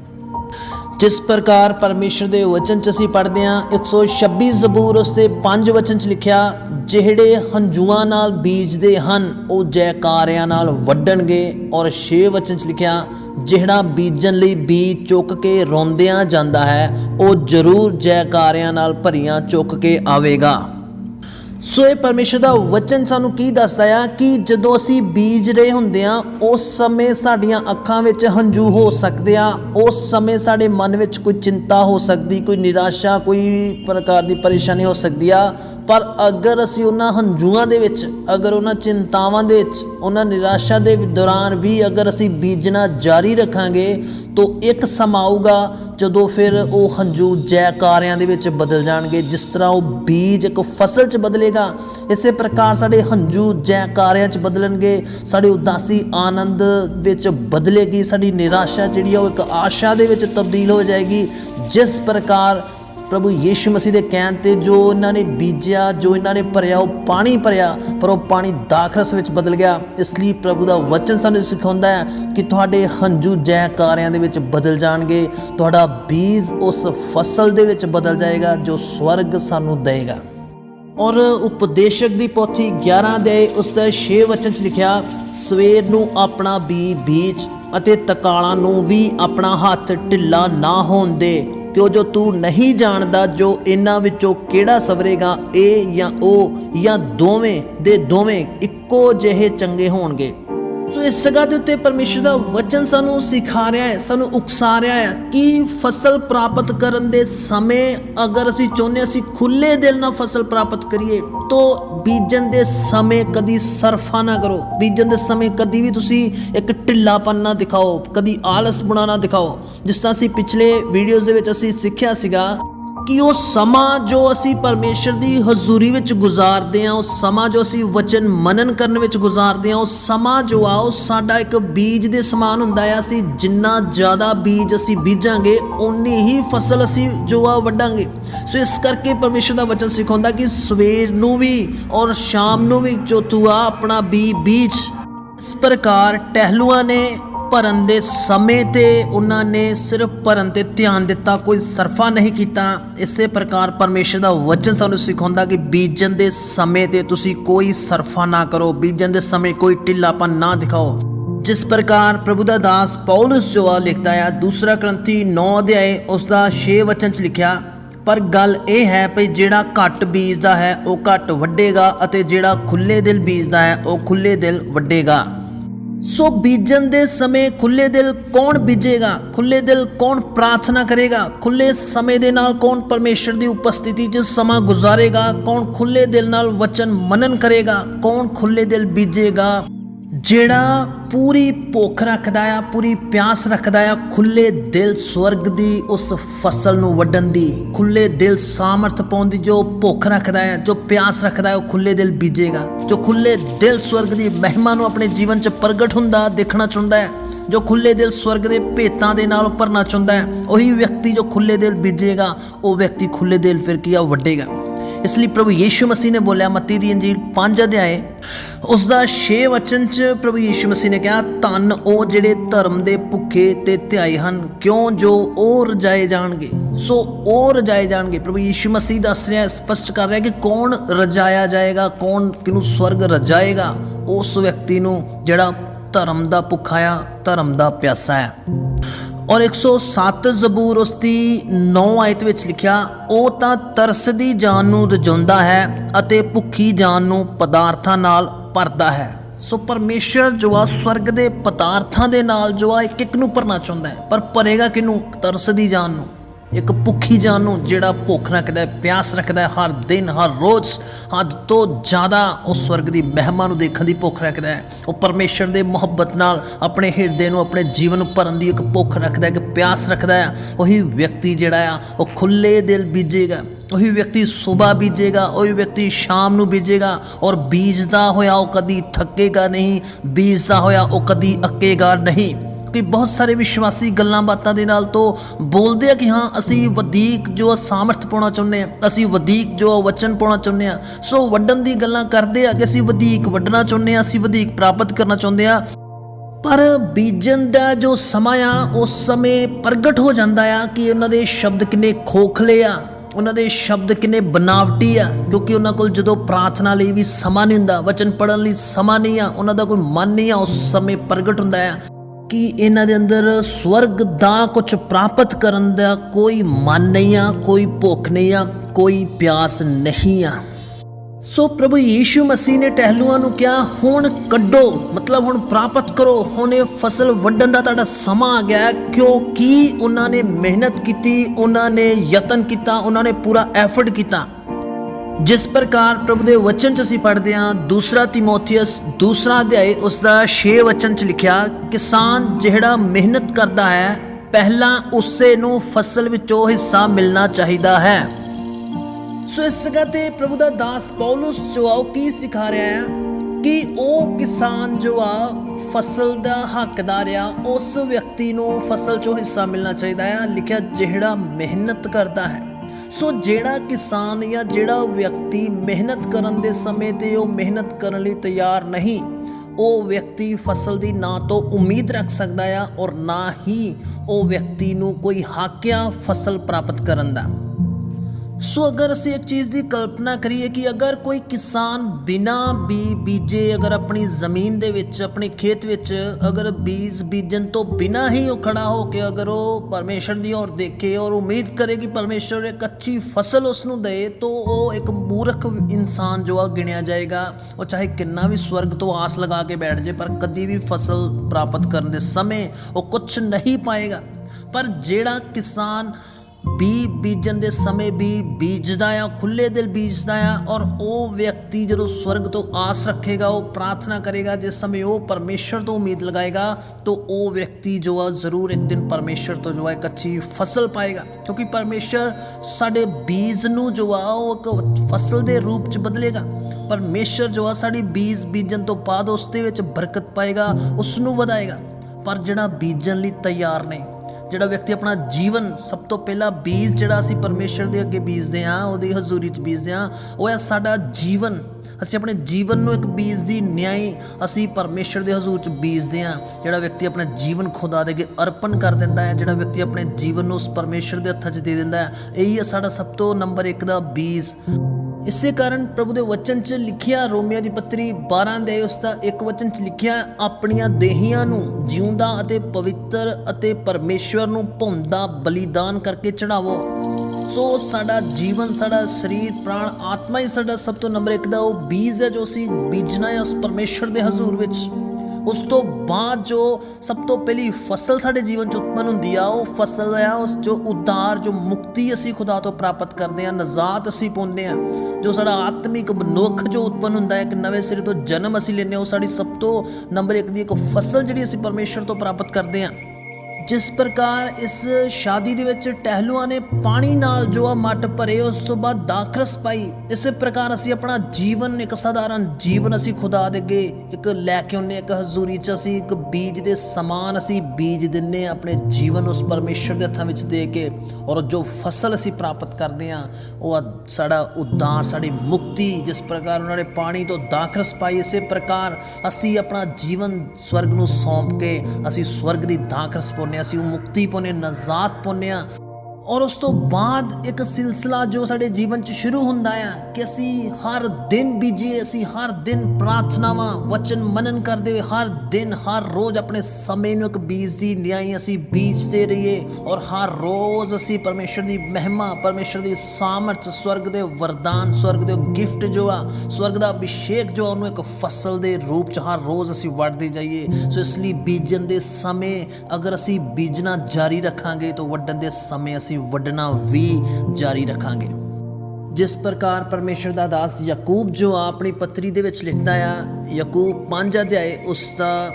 ਜਿਸ ਪ੍ਰਕਾਰ ਪਰਮੇਸ਼ਰ ਦੇ ਵਚਨ ਚ ਅਸੀਂ ਪੜ੍ਹਦੇ ਹਾਂ 126 ਜ਼ਬੂਰ ਉਸ ਦੇ 5 ਵਚਨ ਚ ਲਿਖਿਆ, ਜਿਹੜੇ ਹੰਝੂਆਂ ਨਾਲ ਬੀਜਦੇ ਹਨ, ਉਹ ਜੈਕਾਰਿਆਂ ਨਾਲ ਵੱਢਣਗੇ। ਔਰ 6 ਵਚਨ ਚ ਲਿਖਿਆ, ਜਿਹੜਾ ਬੀਜਣ ਲਈ ਬੀਜ ਚੁੱਕ ਕੇ ਰੋਂਦਿਆਂ ਜਾਂਦਾ ਹੈ, ਉਹ ਜ਼ਰੂਰ ਜੈਕਾਰਿਆਂ ਨਾਲ ਭਰੀਆਂ ਚੁੱਕ ਕੇ ਆਵੇਗਾ। ਸੋ ਇਹ ਪਰਮੇਸ਼ਰ ਦਾ ਵਚਨ ਸਾਨੂੰ ਕੀ ਦੱਸਦਾ ਆ ਕਿ ਜਦੋਂ ਅਸੀਂ ਬੀਜ ਰਹੇ ਹੁੰਦੇ ਆ, ਉਸ ਸਮੇਂ ਸਾਡੀਆਂ ਅੱਖਾਂ ਵਿੱਚ ਹੰਝੂ ਹੋ ਸਕਦੇ ਆ, ਉਸ ਸਮੇਂ ਸਾਡੇ ਮਨ ਵਿੱਚ ਕੋਈ ਚਿੰਤਾ ਹੋ ਸਕਦੀ, ਕੋਈ ਨਿਰਾਸ਼ਾ, ਕੋਈ ਪ੍ਰਕਾਰ ਦੀ ਪਰੇਸ਼ਾਨੀ ਹੋ ਸਕਦੀ ਆ। ਪਰ ਅਗਰ ਅਸੀਂ ਉਹਨਾਂ ਹੰਝੂਆਂ ਦੇ ਵਿੱਚ, ਅਗਰ ਉਹਨਾਂ ਚਿੰਤਾਵਾਂ ਦੇ ਵਿੱਚ, ਉਹਨਾਂ ਨਿਰਾਸ਼ਾ ਦੇ ਦੌਰਾਨ ਵੀ ਅਗਰ ਅਸੀਂ ਬੀਜਣਾ ਜਾਰੀ ਰੱਖਾਂਗੇ ਤਾਂ ਇੱਕ ਸਮਾਂ ਆਊਗਾ ਜਦੋਂ ਫਿਰ ਉਹ ਹੰਝੂ ਜੈਕਾਰਿਆਂ ਦੇ ਵਿੱਚ ਬਦਲ ਜਾਣਗੇ, ਜਿਸ ਤਰ੍ਹਾਂ ਉਹ ਬੀਜ ਇੱਕ ਫਸਲ 'ਚ ਬਦਲੇਗਾ। ਇਸੇ ਪ੍ਰਕਾਰ ਸਾਡੇ ਹੰਝੂ ਜੈਕਾਰਿਆਂ 'ਚ ਬਦਲਣਗੇ, ਸਾਡੀ ਉਦਾਸੀ ਆਨੰਦ ਵਿੱਚ ਬਦਲੇਗੀ, ਸਾਡੀ ਨਿਰਾਸ਼ਾ ਜਿਹੜੀ ਆ ਉਹ ਇੱਕ ਆਸ਼ਾ ਦੇ ਵਿੱਚ ਤਬਦੀਲ ਹੋ ਜਾਏਗੀ। ਜਿਸ ਪ੍ਰਕਾਰ ਪ੍ਰਭੂ ਯੀਸ਼ੂ ਮਸੀਹ ਦੇ ਕਹਿਣ ਤੇ ਜੋ ਇਹਨਾਂ ਨੇ ਬੀਜਿਆ, ਜੋ ਇਹਨਾਂ ਨੇ ਭਰਿਆ, ਉਹ ਪਾਣੀ ਭਰਿਆ, ਪਰ ਉਹ ਪਾਣੀ ਦਾਖਰਸ ਵਿੱਚ ਬਦਲ ਗਿਆ। ਇਸ ਲਈ ਪ੍ਰਭੂ ਦਾ ਵਚਨ ਸਾਨੂੰ ਸਿਖਾਉਂਦਾ ਹੈ ਕਿ ਤੁਹਾਡੇ ਹੰਝੂ ਜੈਕਾਰਿਆਂ ਦੇ ਵਿੱਚ ਬਦਲ ਜਾਣਗੇ। ਤੁਹਾਡਾ ਬੀਜ ਉਸ ਫਸਲ ਦੇ ਵਿੱਚ ਬਦਲ ਜਾਏਗਾ, ਜੋ ਸਵਰਗ ਸਾਨੂੰ ਦੇਵੇਗਾ। ਔਰ ਉਪਦੇਸ਼ਕ ਦੀ ਪੋਥੀ 11 ਦੇ ਉਸ ਦਾ 6 ਵਚਨ ਚ ਲਿਖਿਆ, ਸਵੇਰ ਨੂੰ ਆਪਣਾ ਬੀ ਬੀਜ ਅਤੇ ਤਕਾਲਾਂ ਨੂੰ ਵੀ ਆਪਣਾ ਹੱਥ ਢਿੱਲਾ ਨਾ ਹੋਣ ਦੇ। ਕਿਉਂ ਜੋ ਤੂੰ ਨਹੀਂ ਜਾਣਦਾ ਜੋ ਇਹਨਾਂ ਵਿੱਚੋਂ ਕਿਹੜਾ ਸਵਰੇਗਾ, ਇਹ ਜਾਂ ਉਹ ਜਾਂ ਦੋਵੇਂ ਦੇ ਦੋਵੇਂ ਇੱਕੋ ਜਿਹੇ ਚੰਗੇ ਹੋਣਗੇ। ਸੋ ਇਸ ਜਗ੍ਹਾ ਦੇ ਉੱਤੇ ਪਰਮੇਸ਼ਰ ਦਾ ਵਚਨ ਸਾਨੂੰ ਸਿਖਾ ਰਿਹਾ ਹੈ, ਸਾਨੂੰ ਉਕਸਾ ਰਿਹਾ ਹੈ ਕਿ ਫਸਲ ਪ੍ਰਾਪਤ ਕਰਨ ਦੇ ਸਮੇਂ ਅਗਰ ਅਸੀਂ ਚਾਹੁੰਦੇ ਹਾਂ ਅਸੀਂ ਖੁੱਲੇ ਦਿਲ ਨਾਲ ਫਸਲ ਪ੍ਰਾਪਤ ਕਰੀਏ, ਤਾਂ ਬੀਜਣ ਦੇ ਸਮੇਂ ਕਦੀ ਸਰਫਾ ਨਾ ਕਰੋ। ਬੀਜਣ ਦੇ ਸਮੇਂ ਕਦੀ ਵੀ ਤੁਸੀਂ ਇੱਕ ਢਿੱਲਾਪਨ ਨਾ ਦਿਖਾਓ, ਕਦੀ ਆਲਸ ਬੁਣਾ ਨਾ ਦਿਖਾਓ। ਜਿਸ ਤਰ੍ਹਾਂ ਅਸੀਂ ਪਿਛਲੇ ਵੀਡੀਓਜ਼ ਦੇ ਵਿੱਚ ਅਸੀਂ ਸਿੱਖਿਆ ਸੀਗਾ ਕਿ ਉਹ ਸਮਾਂ ਜੋ ਅਸੀਂ ਪਰਮੇਸ਼ਰ ਦੀ ਹਜ਼ੂਰੀ ਵਿੱਚ ਗੁਜ਼ਾਰਦੇ ਹਾਂ, ਉਹ ਸਮਾਂ ਜੋ ਅਸੀਂ ਵਚਨ ਮਨਨ ਕਰਨ ਵਿੱਚ ਗੁਜ਼ਾਰਦੇ ਹਾਂ, ਉਹ ਸਮਾਂ ਜੋ ਆ, ਉਹ ਸਾਡਾ ਇੱਕ ਬੀਜ ਦੇ ਸਮਾਨ ਹੁੰਦਾ ਆ। ਅਸੀਂ ਜਿੰਨਾ ਜ਼ਿਆਦਾ ਬੀਜ ਅਸੀਂ ਬੀਜਾਂਗੇ, ਓਨੀ ਹੀ ਫਸਲ ਅਸੀਂ ਜੋ ਆ, ਵੱਢਾਂਗੇ। ਸੋ ਇਸ ਕਰਕੇ ਪਰਮੇਸ਼ਰ ਦਾ ਵਚਨ ਸਿਖਾਉਂਦਾ ਕਿ ਸਵੇਰ ਨੂੰ ਵੀ ਔਰ ਸ਼ਾਮ ਨੂੰ ਵੀ ਜੋ ਤੂੰ ਆ, ਆਪਣਾ ਬੀ ਬੀਜ ਇਸ ਪ੍ਰਕਾਰ ਟਹਿਲੂਆਂ ਨੇ ਭਰਨ ਦੇ ਸਮੇਂ ਤੇ ਉਹਨਾਂ ਨੇ ਸਿਰਫ ਭਰਨ ਤੇ ਧਿਆਨ ਦਿੱਤਾ, ਕੋਈ ਸਰਫਾ ਨਹੀਂ ਕੀਤਾ। ਇਸੇ ਪ੍ਰਕਾਰ ਪਰਮੇਸ਼ਰ ਦਾ ਵਚਨ ਸਾਨੂੰ ਸਿਖਾਉਂਦਾ ਕਿ ਬੀਜਣ ਦੇ ਸਮੇਂ ਤੇ ਤੁਸੀਂ ਕੋਈ ਸਰਫਾ ਨਾ ਕਰੋ, ਬੀਜਣ ਦੇ ਸਮੇਂ ਕੋਈ ਢਿੱਲਾਪਨ ਨਾ ਦਿਖਾਓ। ਜਿਸ ਪ੍ਰਕਾਰ ਪ੍ਰਭੂ ਦਾ ਦਾਸ ਪੌਲਸ ਜੋ ਆ ਲਿਖਦਾ ਆ, ਦੂਸਰਾ ਗ੍ਰੰਥੀ 9 ਅਧਿਆਏ ਉਸ ਦਾ 6 ਵਚਨ ਚ ਲਿਖਿਆ, ਪਰ ਗੱਲ ਇਹ ਹੈ ਭਈ ਜਿਹੜਾ ਘੱਟ ਬੀਜਦਾ ਹੈ, ਉਹ ਘੱਟ ਵੱਡੇਗਾ ਅਤੇ ਜਿਹੜਾ ਖੁੱਲੇ ਦਿਲ ਬੀਜਦਾ ਹੈ, ਉਹ ਖੁੱਲੇ ਦਿਲ ਵੱਡੇਗਾ। ਸੋ ਬੀਜਣ ਦੇ ਸਮੇਂ ਖੁੱਲੇ ਦਿਲ ਕੌਣ ਬੀਜੇਗਾ? ਖੁੱਲੇ ਦਿਲ ਕੌਣ ਪ੍ਰਾਰਥਨਾ ਕਰੇਗਾ? ਖੁੱਲੇ ਸਮੇਂ ਦੇ ਨਾਲ ਕੌਣ ਪਰਮੇਸ਼ਰ ਦੀ ਉਪਸਥਿਤੀ 'ਚ ਸਮਾਂ ਗੁਜ਼ਾਰੇਗਾ? ਕੌਣ ਖੁੱਲੇ ਦਿਲ ਨਾਲ ਵਚਨ ਮਨਨ ਕਰੇਗਾ? ਕੌਣ ਖੁੱਲੇ ਦਿਲ ਬੀਜੇਗਾ? ਜਿਹੜਾ ਪੂਰੀ ਭੁੱਖ ਰੱਖਦਾ ਆ, ਪੂਰੀ ਪਿਆਸ ਰੱਖਦਾ ਆ ਖੁੱਲੇ ਦਿਲ ਸਵਰਗ ਦੀ ਉਸ ਫਸਲ ਨੂੰ ਵੱਢਣ ਦੀ ਖੁੱਲੇ ਦਿਲ ਸਾਮਰਥ ਪਾਉਣ ਦੀ ਜੋ ਭੁੱਖ ਰੱਖਦਾ ਹੈ ਜੋ ਪਿਆਸ ਰੱਖਦਾ ਹੈ ਉਹ ਖੁੱਲੇ ਦਿਲ ਬੀਜੇਗਾ। ਜੋ ਖੁੱਲੇ ਦਿਲ ਸਵਰਗ ਦੀ ਮਹਿਮਾ ਨੂੰ ਆਪਣੇ ਜੀਵਨ 'ਚ ਪ੍ਰਗਟ ਹੁੰਦਾ, ਦੇਖਣਾ ਚਾਹੁੰਦਾ ਹੈ ਜੋ ਖੁੱਲੇ ਦਿਲ ਸਵਰਗ ਦੇ ਭੇਤਾਂ ਦੇ ਨਾਲ ਭਰਨਾ ਚਾਹੁੰਦਾ ਹੈ ਉਹੀ ਵਿਅਕਤੀ ਜੋ ਖੁੱਲੇ ਦਿਲ ਬੀਜੇਗਾ, ਉਹ ਵਿਅਕਤੀ ਖੁੱਲੇ ਦਿਲ ਫਿਰ ਕੀ ਆ ਵੱਡੇਗਾ ਇਸ ਲਈ ਪ੍ਰਭੂ ਯੀਸ਼ੂ ਮਸੀਹ ਨੇ ਬੋਲਿਆ, ਮੱਤੀ ਦੀ ਇੰਜੀਲ 5 ਅਧਿਆਏ। ਉਸ ਦਾ 6 ਵਚਨ ਚ ਪ੍ਰਭੂ ਯੀਸ਼ੂ ਮਸੀਹ ਨੇ ਕਿਹਾ, ਧੰਨ ਉਹ ਜਿਹੜੇ ਧਰਮ ਦੇ ਭੁੱਖੇ ਤੇ ਧਿਆਏ ਹਨ, ਕਿਉਂ ਜੋ ਉਹ ਰਜਾਏ ਜਾਣਗੇ? ਸੋ ਉਹ ਰਜਾਏ ਜਾਣਗੇ। ਪ੍ਰਭੂ ਯੀਸ਼ੂ ਮਸੀਹ ਦੱਸ ਰਿਹਾ ਸਪਸ਼ਟ ਕਰ ਰਿਹਾ ਕਿ ਕੌਣ ਰਜਾਇਆ ਜਾਏਗਾ, ਕੌਣ ਕਿਨੂੰ ਸਵਰਗ ਰਜਾਏਗਾ? ਉਸ ਵਿਅਕਤੀ ਨੂੰ ਜਿਹੜਾ ਧਰਮ ਦਾ ਭੁੱਖਾ ਆ, ਧਰਮ ਦਾ ਪਿਆਸਾ ਆ। ਔਰ 107 ਜ਼ਬੂਰ ਉਸ ਦੀ 9 ਆਇਤ ਵਿੱਚ ਲਿਖਿਆ, ਉਹ ਤਾਂ ਤਰਸਦੀ ਜਾਨ ਨੂੰ ਰਜਾਉਂਦਾ ਹੈ ਅਤੇ ਭੁੱਖੀ ਜਾਨ ਨੂੰ ਪਦਾਰਥਾਂ ਨਾਲ ਭਰਦਾ ਹੈ। ਸੋ ਪਰਮੇਸ਼ਰ ਜੋ ਆ ਸਵਰਗ ਦੇ ਪਦਾਰਥਾਂ ਦੇ ਨਾਲ ਜੋ ਆ ਇੱਕ ਇੱਕ ਨੂੰ ਭਰਨਾ ਚਾਹੁੰਦਾ ਹੈ, ਪਰ ਭਰੇਗਾ ਕਿਨੂੰ ਤਰਸਦੀ ਜਾਨ ਨੂੰ। ਇੱਕ ਭੁੱਖੀ ਜਾਨ ਨੂੰ ਜਿਹੜਾ ਭੁੱਖ ਰੱਖਦਾ ਪਿਆਸ ਰੱਖਦਾ ਹਰ ਦਿਨ, ਹਰ ਰੋਜ਼, ਹੱਦ ਤੋਂ ਜ਼ਿਆਦਾ ਉਸ ਸਵਰਗ ਦੀ ਮਹਿਮਾ ਨੂੰ ਦੇਖਣ ਦੀ ਭੁੱਖ ਰੱਖਦਾ ਉਹ ਪਰਮੇਸ਼ਰ ਦੇ ਮੁਹੱਬਤ ਨਾਲ ਆਪਣੇ ਹਿਰਦੇ ਨੂੰ, ਆਪਣੇ ਜੀਵਨ ਨੂੰ ਭਰਨ ਦੀ ਇੱਕ ਭੁੱਖ ਰੱਖਦਾ ਇੱਕ ਪਿਆਸ ਰੱਖਦਾ ਹੈ। ਉਹੀ ਵਿਅਕਤੀ ਜਿਹੜਾ ਆ, ਉਹ ਖੁੱਲੇ ਦਿਲ ਬੀਜੇਗਾ। ਉਹੀ ਵਿਅਕਤੀ ਸਵੇਰ ਬੀਜੇਗਾ, ਉਹੀ ਵਿਅਕਤੀ ਸ਼ਾਮ ਨੂੰ ਬੀਜੇਗਾ ਔਰ ਬੀਜਦਾ ਹੋਇਆ ਉਹ ਕਦੀ ਥੱਕੇਗਾ ਨਹੀਂ, ਬੀਜਦਾ ਹੋਇਆ ਉਹ ਕਦੀ ਅੱਕੇਗਾ ਨਹੀਂ। ਕਿ ਬਹੁਤ ਸਾਰੇ ਵਿਸ਼ਵਾਸੀ ਗੱਲਾਂ ਬਾਤਾਂ ਦੇ ਨਾਲ ਤੋਂ ਬੋਲਦੇ ਆ ਕਿ ਹਾਂ, ਅਸੀਂ ਵਧੀਕ ਜੋ ਆ ਸਾਮਰਥ ਪਾਉਣਾ ਚਾਹੁੰਦੇ ਆ, ਅਸੀਂ ਵਧੀਕ ਜੋ ਆ ਵਚਨ ਪਾਉਣਾ ਚਾਹੁੰਦੇ ਆ। ਸੋ ਵੱਡਣ ਦੀ ਗੱਲਾਂ ਕਰਦੇ ਆ ਕਿ ਅਸੀਂ ਵਧੀਕ ਵੱਡਣਾ ਚਾਹੁੰਦੇ ਆ, ਅਸੀਂ ਵਧੀਕ ਪ੍ਰਾਪਤ ਕਰਨਾ ਚਾਹੁੰਦੇ ਆ। ਪਰ ਬੀਜਣ ਦਾ ਜੋ ਸਮਾਂ ਆ, ਉਸ ਸਮੇਂ ਪ੍ਰਗਟ ਹੋ ਜਾਂਦਾ ਆ ਕਿ ਉਹਨਾਂ ਦੇ ਸ਼ਬਦ ਕਿੰਨੇ ਖੋਖਲੇ ਆ, ਉਹਨਾਂ ਦੇ ਸ਼ਬਦ ਕਿੰਨੇ ਬਨਾਵਟੀ ਆ, ਕਿਉਂਕਿ ਉਹਨਾਂ ਕੋਲ ਜਦੋਂ ਪ੍ਰਾਰਥਨਾ ਲਈ ਵੀ ਸਮਾਂ ਨਹੀਂ ਹੁੰਦਾ, ਵਚਨ ਪੜਨ ਲਈ ਸਮਾਂ ਨਹੀਂ ਆ, ਉਹਨਾਂ ਦਾ ਕੋਈ ਮਨ ਨਹੀਂ ਆ, ਉਸ ਸਮੇਂ ਪ੍ਰਗਟ ਹੁੰਦਾ ਆ। ਕਿ ਇਹਨਾਂ ਦੇ ਅੰਦਰ ਸਵਰਗ ਦਾ ਕੁਝ ਪ੍ਰਾਪਤ ਕਰਨ ਦਾ ਕੋਈ ਮਨ ਨਹੀਂ ਆ ਕੋਈ ਭੁੱਖ ਨਹੀਂ ਆ ਕੋਈ ਪਿਆਸ ਨਹੀਂ ਆ। ਸੋ ਪ੍ਰਭੂ ਯੀਸ਼ੂ ਮਸੀਹ ਨੇ ਟਹਿਲੂਆਂ ਨੂੰ ਕਿਹਾ ਹੁਣ ਕੱਢੋ ਮਤਲਬ ਹੁਣ ਪ੍ਰਾਪਤ ਕਰੋ ਹੁਣ ਇਹ ਫਸਲ ਵੱਢਣ ਦਾ ਤੁਹਾਡਾ ਸਮਾਂ ਆ ਗਿਆ ਹੈ, ਕਿਉਂਕਿ ਉਹਨਾਂ ਨੇ ਮਿਹਨਤ ਕੀਤੀ ਉਹਨਾਂ ਨੇ ਯਤਨ ਕੀਤਾ ਉਹਨਾਂ ਨੇ ਪੂਰਾ ਐਫਰਟ ਕੀਤਾ? ਜਿਸ ਪ੍ਰਕਾਰ ਪ੍ਰਭੂ ਦੇ ਵਚਨ ਚ ਅਸੀਂ ਪੜ੍ਹਦੇ ਹਾਂ, ਦੂਸਰਾ ਤਿਮੋਥੀਅਸ, ਦੂਸਰਾ ਅਧਿਆਇ ਉਸ ਦਾ 6 ਵਚਨ ਚ ਲਿਖਿਆ, ਕਿਸਾਨ ਜਿਹੜਾ ਮਿਹਨਤ ਕਰਦਾ ਹੈ, ਪਹਿਲਾਂ ਉਸੇ ਨੂੰ ਫਸਲ ਵਿੱਚੋਂ ਹਿੱਸਾ ਮਿਲਣਾ ਚਾਹੀਦਾ ਹੈ। ਸੋ ਇਸ ਜਗ੍ਹਾ ਤੇ ਪ੍ਰਭੂ ਦਾ ਦਾਸ ਪੌਲਸ ਜੋ ਆ ਉਹ ਕੀ ਸਿਖਾ ਰਿਹਾ ਹੈ? ਕਿ ਉਹ ਕਿਸਾਨ ਜੋ ਆ ਫਸਲ ਦਾ ਹੱਕਦਾਰ ਆ, ਉਸ ਵਿਅਕਤੀ ਨੂੰ ਫਸਲ ਚੋਂ ਹਿੱਸਾ ਮਿਲਣਾ ਚਾਹੀਦਾ ਹੈ, ਲਿਖਿਆ ਜਿਹੜਾ ਮਿਹਨਤ ਕਰਦਾ ਹੈ। ਸੋ ਜਿਹੜਾ ਕਿਸਾਨ ਜਾਂ ਜਿਹੜਾ ਵਿਅਕਤੀ ਮਿਹਨਤ ਕਰਨ ਦੇ ਸਮੇਂ ਤੇ ਉਹ ਮਿਹਨਤ ਕਰਨ ਲਈ ਤਿਆਰ ਨਹੀਂ, ਉਹ ਵਿਅਕਤੀ ਫਸਲ ਦੀ ਨਾ ਤੋਂ ਉਮੀਦ ਰੱਖ ਸਕਦਾ ਆ ਔਰ ਨਾ ਹੀ ਉਹ ਵਿਅਕਤੀ ਨੂੰ ਕੋਈ ਹੱਕ ਆ ਫਸਲ ਪ੍ਰਾਪਤ ਕਰਨ ਦਾ। ਸੋ ਅਗਰ ਅਸੀਂ ਇੱਕ ਚੀਜ਼ ਦੀ ਕਲਪਨਾ ਕਰੀਏ ਕਿ ਅਗਰ ਕੋਈ ਕਿਸਾਨ ਬਿਨਾ ਬੀ ਬੀਜੇ ਅਗਰ ਆਪਣੀ ਜ਼ਮੀਨ ਦੇ ਵਿੱਚ, ਆਪਣੇ ਖੇਤ ਵਿੱਚ ਅਗਰ ਬੀਜ ਬੀਜਣ ਤੋਂ ਬਿਨਾ ਹੀ ਉਹ ਖੜਾ ਹੋ ਕੇ ਅਗਰ ਉਹ ਪਰਮੇਸ਼ਰ ਦੀ ਔਰ ਦੇਖੇ ਔਰ ਉਮੀਦ ਕਰੇ ਕਿ ਪਰਮੇਸ਼ਰ ਇੱਕ ਅੱਛੀ ਫਸਲ ਉਸ ਨੂੰ ਦੇ ਤਾਂ ਉਹ ਇੱਕ ਮੂਰਖ ਇਨਸਾਨ ਜੋ ਆ ਗਿਣਿਆ ਜਾਏਗਾ। ਉਹ ਚਾਹੇ ਕਿੰਨਾ ਵੀ ਸਵਰਗ ਤੋਂ ਆਸ ਲਗਾ ਕੇ ਬੈਠ ਜੇ, ਪਰ ਕਦੀ ਵੀ ਫਸਲ ਪ੍ਰਾਪਤ ਕਰਨ ਦੇ ਸਮੇਂ ਉਹ ਕੁਝ ਨਹੀਂ ਪਾਏਗਾ। ਪਰ ਜਿਹੜਾ ਕਿਸਾਨ ਬੀ ਬੀਜਣ ਦੇ ਸਮੇਂ ਵੀ ਬੀਜਦਾ ਆ ਖੁੱਲੇ ਦਿਲ ਬੀਜਦਾ ਆ ਔਰ ਉਹ ਵਿਅਕਤੀ ਜਦੋਂ ਸਵਰਗ ਤੋਂ ਆਸ ਰੱਖੇਗਾ, ਉਹ ਪ੍ਰਾਰਥਨਾ ਕਰੇਗਾ, ਜਿਸ ਸਮੇਂ ਉਹ ਪਰਮੇਸ਼ਰ ਤੋਂ ਉਮੀਦ ਲਗਾਏਗਾ, ਤਾਂ ਉਹ ਵਿਅਕਤੀ ਜੋ ਆ ਜ਼ਰੂਰ ਇੱਕ ਦਿਨ ਪਰਮੇਸ਼ਰ ਤੋਂ ਜੋ ਆ ਕੱਚੀ ਫਸਲ ਪਾਏਗਾ। ਕਿਉਂਕਿ ਪਰਮੇਸ਼ਰ ਸਾਡੇ ਬੀਜ ਨੂੰ ਜੋ ਆ, ਉਹ ਇੱਕ ਫਸਲ ਦੇ ਰੂਪ ਚ ਬਦਲੇਗਾ। ਪਰਮੇਸ਼ਰ ਜੋ ਆ, ਸਾਡੀ ਬੀਜ ਬੀਜਣ ਤੋਂ ਬਾਅਦ ਉਸ ਦੇ ਵਿੱਚ ਬਰਕਤ ਪਾਏਗਾ ਉਸ ਨੂੰ ਵਧਾਏਗਾ। ਪਰ ਜਿਹੜਾ ਬੀਜਣ ਲਈ ਤਿਆਰ ਨਹੀਂ ਜਿਹੜਾ ਵਿਅਕਤੀ ਆਪਣਾ ਜੀਵਨ ਸਭ ਤੋਂ ਪਹਿਲਾਂ ਬੀਜ ਜਿਹੜਾ ਅਸੀਂ ਪਰਮੇਸ਼ਰ ਦੇ ਅੱਗੇ ਬੀਜਦੇ ਹਾਂ, ਉਹਦੀ ਹਜ਼ੂਰੀ 'ਚ ਬੀਜਦੇ ਹਾਂ, ਉਹ ਹੈ ਸਾਡਾ ਜੀਵਨ। ਅਸੀਂ ਆਪਣੇ ਜੀਵਨ ਨੂੰ ਇੱਕ ਬੀਜ ਦੀ ਨਿਆਈ ਅਸੀਂ ਪਰਮੇਸ਼ਰ ਦੇ ਹਜ਼ੂਰ 'ਚ ਬੀਜਦੇ ਹਾਂ। ਜਿਹੜਾ ਵਿਅਕਤੀ ਆਪਣਾ ਜੀਵਨ ਖੁਦਾ ਦੇ ਅੱਗੇ ਅਰਪਣ ਕਰ ਦਿੰਦਾ ਹੈ, ਜਿਹੜਾ ਵਿਅਕਤੀ ਆਪਣੇ ਜੀਵਨ ਨੂੰ ਉਸ ਪਰਮੇਸ਼ਰ ਦੇ ਹੱਥਾਂ 'ਚ ਦੇ ਦਿੰਦਾ ਹੈ, ਇਹੀ ਹੈ ਸਾਡਾ ਸਭ ਤੋਂ ਨੰਬਰ 1 ਦਾ ਬੀਜ। ਇਸੇ ਕਾਰਨ ਪ੍ਰਭੂ ਦੇ ਵਚਨ 'ਚ ਲਿਖਿਆ ਰੋਮੀਆਂ ਦੀ ਪੱਤਰੀ 12 ਦੇ ਉਸ ਦਾ ਇੱਕ ਵਚਨ 'ਚ ਲਿਖਿਆ, ਆਪਣੀਆਂ ਦੇਹੀਆਂ ਨੂੰ ਜਿਉਂਦਾ ਅਤੇ ਪਵਿੱਤਰ ਅਤੇ ਪਰਮੇਸ਼ਵਰ ਨੂੰ ਭੁੰਦਾ ਬਲੀਦਾਨ ਕਰਕੇ ਚੜਾਵੋ। ਸੋ ਸਾਡਾ ਜੀਵਨ, ਸਾਡਾ ਸਰੀਰ, ਪ੍ਰਾਣ, ਆਤਮਾ ਹੀ ਸਾਡਾ ਸਭ ਤੋਂ ਨੰਬਰ 1 ਦਾ ਉਹ ਬੀਜ ਹੈ ਜੋ ਅਸੀਂ ਬੀਜਣਾ ਹੈ ਉਸ ਪਰਮੇਸ਼ਵਰ ਦੇ ਹਜ਼ੂਰ ਵਿੱਚ। ਉਸ ਤੋਂ ਬਾਅਦ ਜੋ ਸਭ ਤੋਂ ਪਹਿਲੀ ਫਸਲ ਸਾਡੇ ਜੀਵਨ ਚ ਉਤਪਨ ਹੁੰਦੀ ਆ, ਉਹ ਫਸਲ ਆ, ਉਸ ਜੋ ਉਦਾਰ ਜੋ ਮੁਕਤੀ ਅਸੀਂ ਖੁਦਾ ਤੋਂ ਪ੍ਰਾਪਤ ਕਰਦੇ ਆ, ਨਜ਼ਾਤ ਅਸੀਂ ਪਾਉਂਦੇ ਆ, ਜੋ ਸਾਡਾ ਆਤਮਿਕ ਮਨੁੱਖ ਜੋ ਉਤਪਨ ਹੁੰਦਾ ਹੈ, ਇੱਕ ਨਵੇਂ ਸਿਰੇ ਤੋਂ ਜਨਮ ਅਸੀਂ ਲੈਂਦੇ ਹਾਂ, ਉਹ ਸਾਡੀ ਸਭ ਤੋਂ ਨੰਬਰ 1 ਦੀ ਇੱਕ ਫਸਲ ਜਿਹੜੀ ਅਸੀਂ ਪਰਮੇਸ਼ਰ ਤੋਂ ਪ੍ਰਾਪਤ ਕਰਦੇ ਆ ਜਿਸ ਪ੍ਰਕਾਰ ਇਸ ਸ਼ਾਦੀ ਦੇ ਵਿੱਚ ਟਹਿਲੂਆਂ ਨੇ ਪਾਣੀ ਨਾਲ ਜੋ ਆ ਮੱਟ ਭਰੇ ਉਸ ਤੋਂ ਬਾਅਦ ਦਾਖਰਸ ਪਾਈ। ਇਸੇ ਪ੍ਰਕਾਰ ਅਸੀਂ ਆਪਣਾ ਜੀਵਨ ਇੱਕ ਸਧਾਰਨ ਜੀਵਨ ਅਸੀਂ ਖੁਦਾ ਦੇ ਅੱਗੇ ਇੱਕ ਲੈ ਕੇ ਆਉਂਦੇ ਹਾਂ, ਇੱਕ ਹਜ਼ੂਰੀ 'ਚ ਅਸੀਂ ਇੱਕ ਬੀਜ ਦੇ ਸਮਾਨ ਅਸੀਂ ਬੀਜ ਦਿੰਨੇ ਹਾਂ ਆਪਣੇ ਜੀਵਨ ਉਸ ਪਰਮੇਸ਼ਰ ਦੇ ਹੱਥਾਂ ਵਿੱਚ ਦੇ ਕੇ ਔਰ ਜੋ ਫਸਲ ਅਸੀਂ ਪ੍ਰਾਪਤ ਕਰਦੇ ਹਾਂ ਉਹ ਸਾਡਾ ਉਦਾਰ ਸਾਡੀ ਮੁਕਤੀ ਜਿਸ ਪ੍ਰਕਾਰ ਉਹਨਾਂ ਨੇ ਪਾਣੀ ਤੋਂ ਦਾਖਰਸ ਪਾਈ ਇਸੇ ਪ੍ਰਕਾਰ ਅਸੀਂ ਆਪਣਾ ਜੀਵਨ ਸਵਰਗ ਨੂੰ ਸੌਂਪ ਕੇ ਅਸੀਂ ਸਵਰਗ ਦੀ ਦਾਖਰਸ ਪਾਉਂਦੇ ਹਾਂ ਅਸੀਂ ਉਹ ਮੁਕਤੀ ਪਾਉਂਦੇ ਹਾਂ, ਨਜ਼ਾਤ ਪਾਉਂਦੇ ਹਾਂ ਔਰ ਉਸ ਤੋਂ ਬਾਅਦ ਇੱਕ ਸਿਲਸਿਲਾ ਜੋ ਸਾਡੇ ਜੀਵਨ 'ਚ ਸ਼ੁਰੂ ਹੁੰਦਾ ਆ ਕਿ ਅਸੀਂ ਹਰ ਦਿਨ ਬੀਜੀਏ ਅਸੀਂ ਹਰ ਦਿਨ ਪ੍ਰਾਰਥਨਾਵਾਂ ਵਚਨ ਮਨਨ ਕਰਦੇ ਹੋਏ ਹਰ ਦਿਨ ਹਰ ਰੋਜ਼ ਆਪਣੇ ਸਮੇਂ ਨੂੰ ਇੱਕ ਬੀਜ ਦੀ ਨਿਆਈ ਅਸੀਂ ਬੀਜਦੇ ਰਹੀਏ ਔਰ ਹਰ ਰੋਜ਼ ਅਸੀਂ ਪਰਮੇਸ਼ਰ ਦੀ ਮਹਿਮਾ ਪਰਮੇਸ਼ਰ ਦੀ ਸਾਮਰਥ ਸਵਰਗ ਦੇ ਵਰਦਾਨ ਸਵਰਗ ਦੇ ਗਿਫਟ ਜੋ ਆ ਸਵਰਗ ਦਾ ਅਭਿਸ਼ੇਕ ਜੋ ਆ, ਉਹਨੂੰ ਇੱਕ ਫਸਲ ਦੇ ਰੂਪ 'ਚ ਹਰ ਰੋਜ਼ ਅਸੀਂ ਵੜਦੇ ਜਾਈਏ। ਸੋ ਇਸ ਲਈ ਬੀਜਣ ਦੇ ਸਮੇਂ ਅਗਰ ਅਸੀਂ ਬੀਜਣਾ ਜਾਰੀ ਰੱਖਾਂਗੇ ਤਾਂ ਵੱਢਣ ਦੇ ਸਮੇਂ ਅਸੀਂ ਵੱਢਣਾ ਵੀ ਜਾਰੀ ਰੱਖਾਂਗੇ। ਜਿਸ ਪ੍ਰਕਾਰ ਪਰਮੇਸ਼ਰ ਦਾ ਦਾਸ ਯਾਕੂਬ ਜੋ ਆਪਣੀ ਪੱਤਰੀ ਦੇ ਵਿੱਚ ਲਿਖਦਾ ਆ, ਯਾਕੂਬ 5 ਅਧਿਆਏ ਉਸ ਦਾ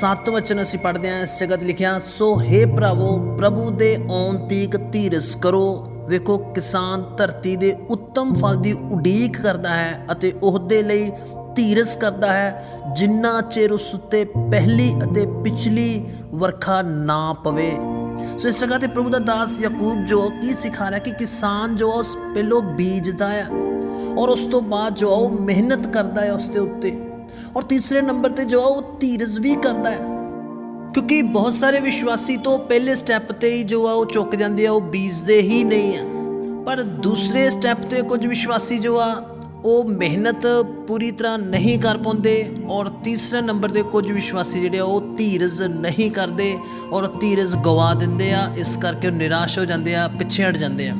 ਸੱਤ ਵਚਨ ਅਸੀਂ ਪੜ੍ਹਦੇ ਹਾਂ ਇਸ ਲਿਖਿਆ, ਸੋ हे ਭਰਾਵੋ, ਪ੍ਰਭੂ ਦੇ ਆਉਣ ਤੀਕ ਧੀਰਜ ਕਰੋ। ਵੇਖੋ, ਕਿਸਾਨ ਧਰਤੀ ਦੇ ਉੱਤਮ ਫਲ ਦੀ ਉਡੀਕ ਕਰਦਾ ਹੈ ਅਤੇ ਉਹਦੇ ਲਈ ਧੀਰਜ ਕਰਦਾ ਹੈ, ਜਿੰਨਾ ਚਿਰ ਉਸ ਉੱਤੇ ਪਹਿਲੀ ਅਤੇ ਪਿਛਲੀ ਵਰਖਾ ਨਾ ਪਵੇ। ਸੋ ਇਸ ਜਗ੍ਹਾ ਤੇ ਪ੍ਰਭੂ ਦਾ ਦਾਸ ਯਾਕੂਬ ਜੋ ਕੀ ਸਿਖਾ ਰਿਹਾ ਕਿ ਕਿਸਾਨ ਜੋ ਆ, ਉਸ ਪਹਿਲੋਂ ਬੀਜਦਾ ਆ ਔਰ ਉਸ ਤੋਂ ਬਾਅਦ ਜੋ ਆ, ਉਹ ਮਿਹਨਤ ਕਰਦਾ ਹੈ ਉਸ ਦੇ ਉੱਤੇ। ਔਰ ਤੀਸਰੇ ਨੰਬਰ ਤੇ ਜੋ ਆ, ਉਹ ਧੀਰਜ ਵੀ ਕਰਦਾ ਹੈ ਕਿਉਂਕਿ ਬਹੁਤ ਸਾਰੇ ਵਿਸ਼ਵਾਸੀ ਤੋਂ ਪਹਿਲੇ ਸਟੈਪ ਤੇ ਹੀ ਜੋ ਆ, ਉਹ ਚੁੱਕ ਜਾਂਦੇ ਆ, ਉਹ ਬੀਜਦੇ ਹੀ ਨਹੀਂ ਆ। ਪਰ ਦੂਸਰੇ ਸਟੈਪ ਤੇ ਕੁਝ ਵਿਸ਼ਵਾਸੀ ਜੋ ਆ, ਉਹ ਮਿਹਨਤ ਪੂਰੀ ਤਰ੍ਹਾਂ ਨਹੀਂ ਕਰ ਪਾਉਂਦੇ। ਔਰ ਤੀਸਰੇ ਨੰਬਰ ਤੇ ਕੁਝ ਵਿਸ਼ਵਾਸੀ ਜਿਹੜੇ ਆ, ਉਹ ਧੀਰਜ ਨਹੀਂ ਕਰਦੇ ਔਰ ਧੀਰਜ ਗਵਾ ਦਿੰਦੇ ਆ, ਇਸ ਕਰਕੇ ਉਹ ਨਿਰਾਸ਼ ਹੋ ਜਾਂਦੇ ਆ, ਪਿੱਛੇ ਹਟ ਜਾਂਦੇ ਆ।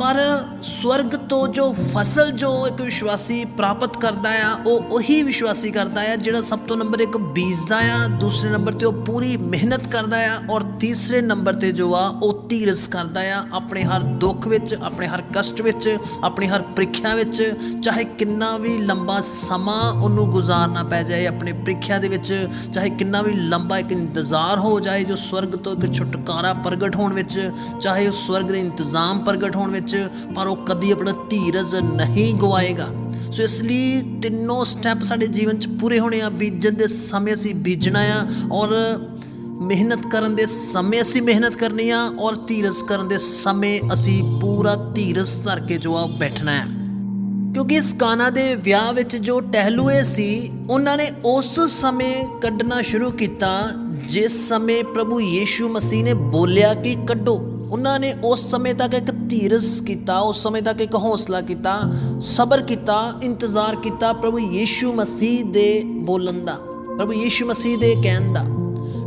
ਪਰ ਸਵਰਗ ਤੋਂ ਜੋ ਫਸਲ ਜੋ ਇੱਕ ਵਿਸ਼ਵਾਸੀ ਪ੍ਰਾਪਤ ਕਰਦਾ ਆ, ਉਹ ਉਹੀ ਵਿਸ਼ਵਾਸੀ ਕਰਦਾ ਆ, ਜਿਹੜਾ ਸਭ ਤੋਂ ਨੰਬਰ ਇੱਕ ਬੀਜਦਾ ਆ, ਦੂਸਰੇ ਨੰਬਰ ਤੇ ਉਹ ਪੂਰੀ ਮਿਹਨਤ ਕਰਦਾ ਆ ਔਰ ਤੀਸਰੇ ਨੰਬਰ ਤੇ ਜੋ ਆ, ਉਹ ਧੀਰਜ ਕਰਦਾ ਆ, ਆਪਣੇ ਹਰ ਦੁੱਖ ਵਿੱਚ, ਆਪਣੇ ਹਰ ਕਸ਼ਟ ਵਿੱਚ, ਆਪਣੀ ਹਰ ਪ੍ਰੀਖਿਆ ਵਿੱਚ, ਚਾਹੇ ਕਿੰਨਾ ਵੀ ਲੰਬਾ ਸਮਾਂ ਉਹਨੂੰ ਗੁਜ਼ਾਰਨਾ ਪੈ ਜਾਏ, ਆਪਣੇ ਪ੍ਰੀਖਿਆ ਦੇ ਵਿੱਚ, ਚਾਹੇ ਕਿੰਨਾ ਵੀ ਲੰਬਾ ਇੱਕ ਇੰਤਜ਼ਾਰ ਹੋ ਜਾਏ ਜੋ ਸਵਰਗ ਤੋਂ ਇੱਕ ਛੁਟਕਾਰਾ ਪ੍ਰਗਟ ਹੋਣ ਵਿੱਚ, ਚਾਹੇ ਉਹ ਸਵਰਗ ਦੇ ਇੰਤਜ਼ਾਮ ਪ੍ਰਗਟ ਹੋਣ ਵਿੱਚ ਪਰ ਉਹ ਕਦੀ ਆਪਣਾ ਧੀਰਜ ਨਹੀਂ ਗਵਾਏਗਾ। ਸੋ ਇਸ ਲਈ ਤਿੰਨੋਂ ਸਟੈਪ ਸਾਡੇ ਜੀਵਨ 'ਚ ਪੂਰੇ ਹੋਣੇ ਆ। ਬੀਜਣ ਦੇ ਸਮੇਂ ਅਸੀਂ ਬੀਜਣਾ ਆ ਔਰ ਮਿਹਨਤ ਕਰਨ ਦੇ ਸਮੇਂ ਅਸੀਂ ਮਿਹਨਤ ਕਰਨੀ ਆ ਔਰ ਧੀਰਜ ਕਰਨ ਦੇ ਸਮੇਂ ਅਸੀਂ ਪੂਰਾ ਧੀਰਜ ਧਰ ਕੇ ਜੋ ਆ ਬੈਠਣਾ ਹੈ। ਕਿਉਂਕਿ ਇਸ ਕਾਨਾ ਦੇ ਵਿਆਹ ਵਿੱਚ ਜੋ ਟਹਿਲੂਏ ਸੀ, ਉਹਨਾਂ ਨੇ ਉਸ ਸਮੇਂ ਕੱਢਣਾ ਸ਼ੁਰੂ ਕੀਤਾ, ਜਿਸ ਸਮੇਂ ਪ੍ਰਭੂ ਯੀਸ਼ੂ ਮਸੀਹ ਨੇ ਬੋਲਿਆ ਕਿ ਕੱਢੋ। ਉਹਨਾਂ ਨੇ ਉਸ ਸਮੇਂ ਤੱਕ ਇੱਕ ਧੀਰਜ ਕੀਤਾ, ਉਸ ਸਮੇਂ ਤੱਕ ਇੱਕ ਹੌਸਲਾ ਕੀਤਾ, ਸਬਰ ਕੀਤਾ, ਇੰਤਜ਼ਾਰ ਕੀਤਾ ਪ੍ਰਭੂ ਯੀਸ਼ੂ ਮਸੀਹ ਦੇ ਬੋਲਣ ਦਾ, ਪ੍ਰਭੂ ਯੀਸ਼ੂ ਮਸੀਹ ਦੇ ਕਹਿਣ ਦਾ।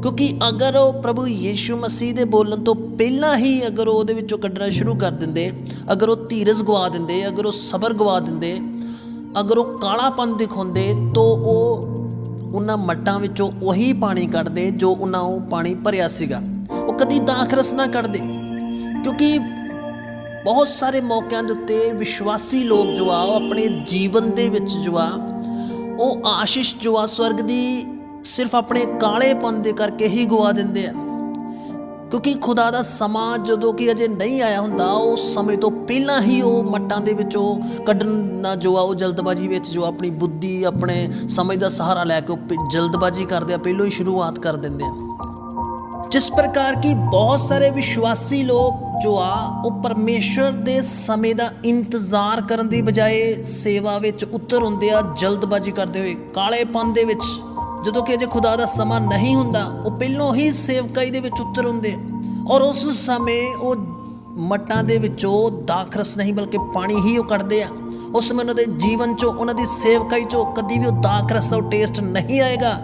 ਕਿਉਂਕਿ ਅਗਰ ਉਹ ਪ੍ਰਭੂ ਯੀਸ਼ੂ ਮਸੀਹ ਦੇ ਬੋਲਣ ਤੋਂ ਪਹਿਲਾਂ ਹੀ ਅਗਰ ਉਹ ਉਹਦੇ ਵਿੱਚੋਂ ਕੱਢਣਾ ਸ਼ੁਰੂ ਕਰ ਦਿੰਦੇ, ਅਗਰ ਉਹ ਧੀਰਜ ਗਵਾ ਦਿੰਦੇ, ਅਗਰ ਉਹ ਸਬਰ ਗਵਾ ਦਿੰਦੇ, ਅਗਰ ਉਹ ਕਾਲਾਪਨ ਦਿਖਾਉਂਦੇ, ਤਾਂ ਉਹ ਉਹਨਾਂ ਮੱਟਾਂ ਵਿੱਚੋਂ ਉਹੀ ਪਾਣੀ ਕੱਢਦੇ ਜੋ ਉਹਨਾਂ ਉਹ ਪਾਣੀ ਭਰਿਆ ਸੀਗਾ। ਉਹ ਕਦੀ ਦਾਖਰਸ ਨਾ ਕੱਢਦੇ। ਕਿਉਂਕਿ ਬਹੁਤ ਸਾਰੇ ਮੌਕਿਆਂ ਦੇ ਉੱਤੇ ਵਿਸ਼ਵਾਸੀ ਲੋਕ ਜੋ ਆ, ਉਹ ਆਪਣੇ ਜੀਵਨ ਦੇ ਵਿੱਚ ਜੋ ਆ, ਉਹ ਆਸ਼ੀਸ਼ ਜੋ ਆ, ਸਵਰਗ ਦੀ ਸਿਰਫ ਆਪਣੇ ਕਾਲੇਪਨ ਦੇ ਕਰਕੇ ਹੀ ਗਵਾ ਦਿੰਦੇ ਆ। ਕਿਉਂਕਿ ਖੁਦਾ ਦਾ ਸਮਾਂ ਜਦੋਂ ਕਿ ਅਜੇ ਨਹੀਂ ਆਇਆ ਹੁੰਦਾ, ਉਸ ਸਮੇਂ ਤੋਂ ਪਹਿਲਾਂ ਹੀ ਉਹ ਮੱਟਾਂ ਦੇ ਵਿੱਚੋਂ ਕੱਢਣ ਕੱਢਣਾ ਜੋ ਆ, ਉਹ ਜਲਦਬਾਜ਼ੀ ਵਿੱਚ ਜੋ ਆਪਣੀ ਬੁੱਧੀ, ਆਪਣੇ ਸਮਝ ਦਾ ਸਹਾਰਾ ਲੈ ਕੇ ਉਹ ਪ- ਜਲਦਬਾਜ਼ੀ ਕਰਦੇ ਆ, ਪਹਿਲੋਂ ਹੀ ਸ਼ੁਰੂਆਤ ਕਰ ਦਿੰਦੇ ਆ। ਜਿਸ ਪ੍ਰਕਾਰ ਕੀ ਬਹੁਤ ਸਾਰੇ ਵਿਸ਼ਵਾਸੀ ਲੋਕ ਜੋ ਆ ਉਹ ਪਰਮੇਸ਼ਰ ਦੇ ਸਮੇਂ ਦਾ ਇੰਤਜ਼ਾਰ ਕਰਨ ਦੀ ਬਜਾਏ ਸੇਵਾ ਵਿੱਚ ਉਤਰ ਹੁੰਦੇ ਆ ਜਲਦਬਾਜ਼ੀ ਕਰਦੇ ਹੋਏ ਕਾਲੇਪਨ ਦੇ ਵਿੱਚ ਜਦੋਂ ਕਿ ਅਜੇ ਖੁਦਾ ਦਾ ਸਮਾਂ ਨਹੀਂ ਹੁੰਦਾ ਉਹ ਪਹਿਲੋਂ ਹੀ ਸੇਵਕਾਈ ਦੇ ਵਿੱਚ ਉਤਰ ਹੁੰਦੇ ਆ। ਔਰ ਉਸ ਸਮੇਂ ਉਹ ਮੱਟਾਂ ਦੇ ਵਿੱਚੋਂ ਦਾਖਰਸ ਨਹੀਂ ਬਲਕਿ ਪਾਣੀ ਹੀ ਉਹ ਕੱਢਦੇ ਆ ਉਸ ਸਮੇਂ ਉਹਨਾਂ ਦੇ ਜੀਵਨ ਚੋਂ ਉਹਨਾਂ ਦੀ ਸੇਵਕਾਈ ਚੋਂ ਕਦੀ ਵੀ ਉਹ ਦਾਖਰਸ ਦਾ ਟੇਸਟ ਨਹੀਂ ਆਏਗਾ